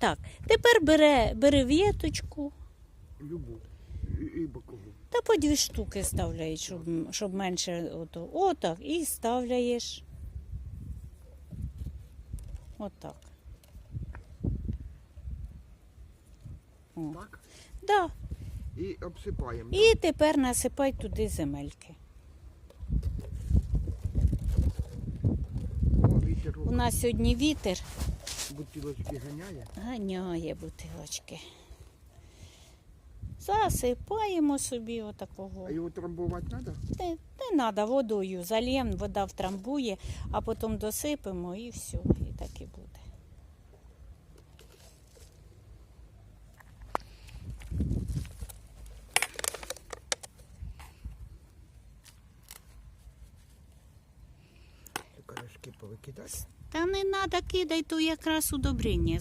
Так, тепер бере, бери віточку, Любу. І, і бокову. та по дві штуки ставляєш, щоб, щоб менше ото. Отак. І ставляєш. Отак. О. Так? Да. І обсипаємо. І тепер насипай туди земельки. О, вітер У нас сьогодні вітер бутилочки ганяє. ганяє бутилочки. Засипаємо собі отакого. А його трамбувати треба? Не, не треба водою зальємо, вода втрамбує, а потім досипемо і все, і так і буде. Корешки повикидати. Та не треба кидай, то якраз удобрення